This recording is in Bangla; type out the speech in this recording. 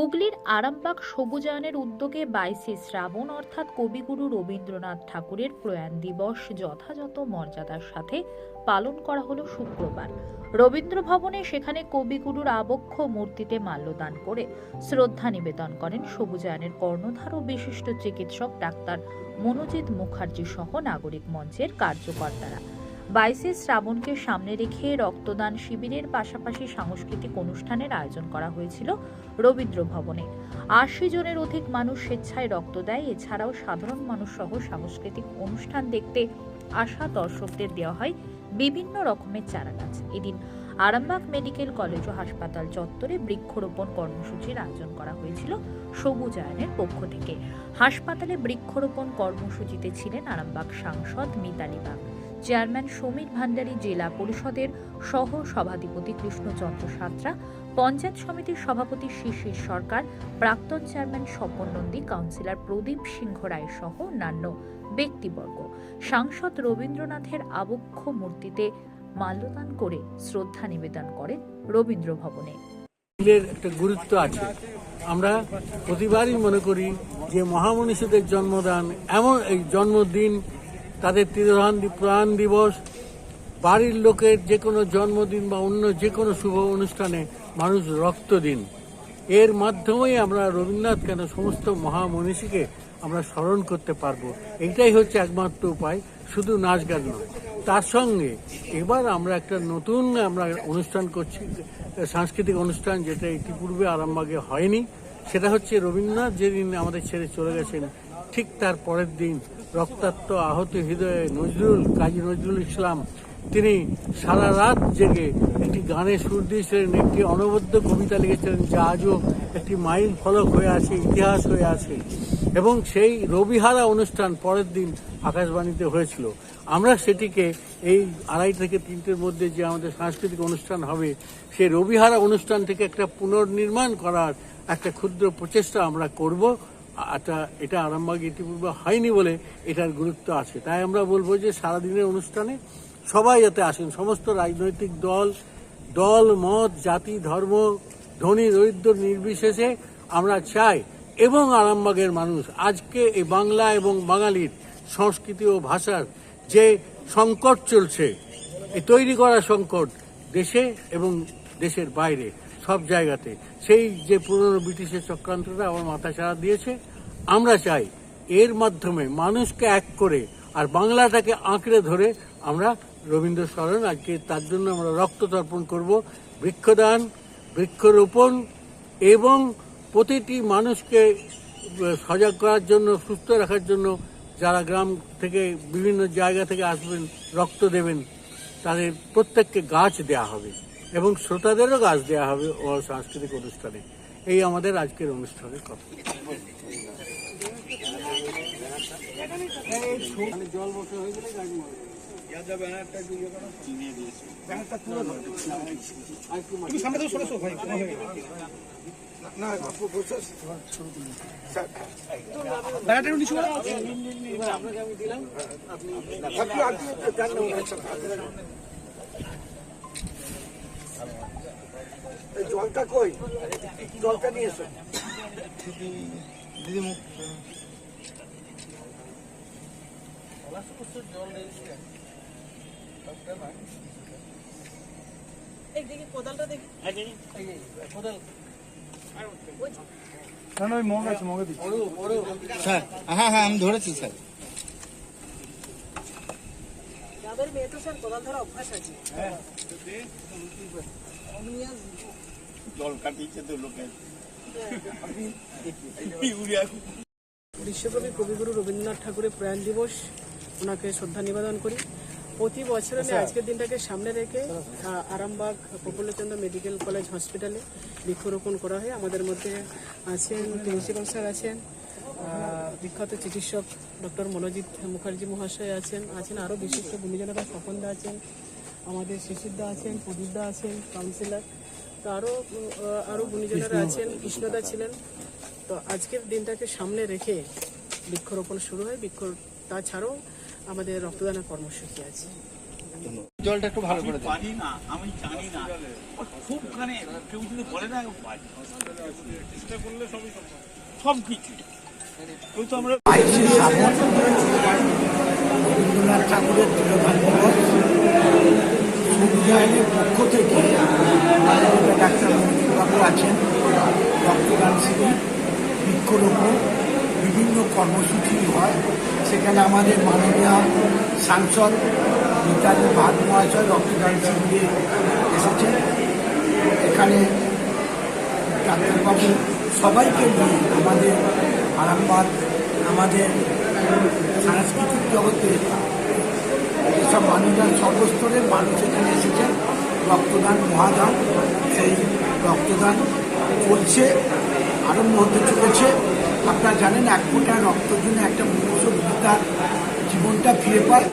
হুগলির আরামবাগ সবুজায়নের উদ্যোগে বাইশে শ্রাবণ অর্থাৎ কবিগুরু রবীন্দ্রনাথ ঠাকুরের প্রয়াণ দিবস যথাযথ মর্যাদার সাথে পালন করা হলো শুক্রবার। রবীন্দ্র ভবনে সেখানে কবিগুরুর আবক্ষ মূর্তিতে মাল্যদান করে শ্রদ্ধা নিবেদন করেন সবুজায়নের কর্ণধার ও বিশিষ্ট চিকিৎসক ডাক্তার মনোজিৎ মুখার্জি সহ নাগরিক মঞ্চের কার্যকর্তারা। বাইশে শ্রাবণকে সামনে রেখে রক্তদান শিবিরের পাশাপাশি সাংস্কৃতিক অনুষ্ঠানের আয়োজন করা হয়েছিল রবীন্দ্র ভবনে। আশি জনের অধিক মানুষ স্বেচ্ছায় রক্ত দেয়, এছাড়াও সাধারণ মানুষ সহ সাংস্কৃতিক অনুষ্ঠান দেখতে আসা দর্শকদের দেওয়া হয় বিভিন্ন রকমের চারাগাছ এদিন আরামবাগ মেডিকেল কলেজ ও হাসপাতাল চত্বরে বৃক্ষরোপণ কর্মসূচির আয়োজন করা হয়েছিল সবুজ আয়নের পক্ষ থেকে। হাসপাতালে বৃক্ষরোপণ কর্মসূচিতে ছিলেন আরামবাগ সাংসদ মিতালি বাগ। চেয়ারম্যান সমীর ভান্ডারী জেলা পরিষদের সহ সভাধিপতি কৃষ্ণচন্দ্র সাঁতরা, পঞ্চায়েত সমিতির সভাপতি শিশির সরকার, প্রাক্তন চেয়ারম্যান স্বপন নন্দী, কাউন্সিলর প্রদীপ সিংহ রায় সহ অন্যান্য ব্যক্তিবর্গ। সাংসদ রবীন্দ্রনাথের আবক্ষ মূর্তিতে মাল্যদান করে শ্রদ্ধা নিবেদন করেন রবীন্দ্র ভবনে। একটা গুরুত্ব আছে। আমরা প্রতিবারই মনে করি যে মহামনীষীদের জন্মদান এমন এই জন্মদিন তাদের তিরোধান প্রাণ দিবস। বাড়ির লোকের যে কোনো জন্মদিন বা অন্য যে কোনো শুভ অনুষ্ঠানে মানুষ রক্ত দিন। এর মাধ্যমেই আমরা রবীন্দ্রনাথ কেন সমস্ত মহামনীষীকে আমরা স্মরণ করতে পারব? এটাই হচ্ছে একমাত্র উপায়, শুধু নাচ গান নয়। তার সঙ্গে এবার আমরা একটা নতুন আমরা অনুষ্ঠান করছি, সাংস্কৃতিক অনুষ্ঠান যেটা ইতিপূর্বে আরামবাগে হয়নি। সেটা হচ্ছে রবীন্দ্রনাথ যেদিন আমাদের ছেড়ে চলে গেছেন ঠিক তার পরের দিন রক্তাক্ত আহত হৃদয়ে নজরুল কাজী নজরুল ইসলাম, তিনি সারা রাত জেগে একটি গানে সুর দিয়েছিলেন, একটি অনবদ্য কবিতা লিখেছিলেন, যা আজও একটি মাইল ফলক হয়ে আছে, ইতিহাস হয়ে আছে। এবং সেই রবিহারা অনুষ্ঠান পরের দিন আকাশবাণীতে হয়েছিল। আমরা সেটিকে এই আড়াই থেকে তিনটের মধ্যে যে আমাদের সাংস্কৃতিক অনুষ্ঠান হবে, সেই রবিহারা অনুষ্ঠান থেকে একটা পুনর্নির্মাণ করার একটা ক্ষুদ্র প্রচেষ্টা আমরা করব। এটা এটা আরামবাগ ইতিপূর্বে হয়নি বলে এটার গুরুত্ব আছে। তাই আমরা বলব যে সারাদিনের অনুষ্ঠানে সবাই যাতে আসেন, সমস্ত রাজনৈতিক দল দল, মত, জাতি, ধর্ম, ধনী, দরিদ্র, নির্বিশেষে আমরা চাই এবং আরামবাগের মানুষ, আজকে এই বাংলা এবং বাঙালির সংস্কৃতি ও ভাষার যে সংকট চলছে, এই তৈরি করা সংকট দেশে এবং দেশের বাইরে। সব জায়গাতে। সেই যে পুরনো ব্রিটিশের চক্রান্তটা আমার মাথা ছাড়া দিয়েছে। আমরা চাই এর মাধ্যমে মানুষকে এক করে আর বাংলাটাকে আঁকড়ে ধরে আমরা রবীন্দ্র স্মরণ, আজকে তার জন্য আমরা রক্ত তর্পণ করব, বৃক্ষদান, বৃক্ষরোপণ এবং প্রতিটি মানুষকে সজাগ করার জন্য, সুস্থ রাখার জন্য যারা গ্রাম থেকে বিভিন্ন জায়গা থেকে আসবেন, রক্ত দেবেন, তাদের প্রত্যেককে গাছ দেয়া হবে। এবং শ্রোতাদেরও গাছ দেওয়া হবে ও সাংস্কৃতিক অনুষ্ঠানে। এই আমাদের আজকের অনুষ্ঠানের কথা। আপনি জলটা কই? জলটা নিয়ে এসো। স্যার হ্যাঁ হ্যাঁ আমি ধরেছি স্যার। যাদের মেয়ে তো স্যার কোদাল ধরা অভ্যাস আছে। জল কাটিয়েছে তো লোকে। বিশ্বকবি কবিগুরু রবীন্দ্রনাথ ঠাকুরের প্রয়াণ দিবস ওনাকে শ্রদ্ধা নিবেদন করি। প্রতি বছর আমি আজকের দিনটাকে সামনে রেখে আরামবাগ প্রফুল্লচন্দ্র মেডিকেল কলেজ হসপিটালে বৃক্ষরোপণ করা হয়। আমাদের মধ্যে আছেন প্রিন্সিপাল স্যার আছেন বিখ্যাত চিকিৎসক ডক্টর মনোজিৎ মুখার্জি মহাশয় আছেন আছেন আরও বিশিষ্ট গুণীজনেরা স্বপনদা আছেন আমাদের শিশিরদা আছেন প্রদীপদা আছেন কাউন্সিলর। তো আরও আরও গুণীজনেরা আছেন কৃষ্ণদা ছিলেন। তো আজকের দিনটাকে সামনে রেখে বৃক্ষরোপণ শুরু হয়। বৃক্ষ তাছাড়াও আমাদের রক্তদানের কর্মসূচি আছে। জলটা একটু ভালো করে পারি না আমি জানি না। খুব মানে কেউ যদি বলে না চেষ্টা করলে সবই সব কিছু। কেউ আমরা রবীন্দ্রনাথ ঠাকুরের তিরোধান পক্ষ থেকে আমাদের ডাক্তার আছেন রক্তদান শিবির বৃক্ষরোপণ বিভিন্ন কর্মসূচি হয় সেখানে আমাদের মাননীয় সাংসদ মিতালি ভাট মহাশয় রক্তদান শিবিরে এসেছেন এখানে ডাক্তারবাবু সবাইকে নিয়ে আমাদের আরামবাগ আমাদের সাংস্কৃতিক জগতে যেসব মানুষজন সর্বস্তরের মানুষ এখানে এসেছেন রক্তদান মহাদান। সেই রক্তদান চলছে, আরম্ভ হতে চলেছে। আপনারা জানেন, এক ফোঁটা রক্ত জন্য একটা মনুষ্য জীবনটা ফিরে পায়।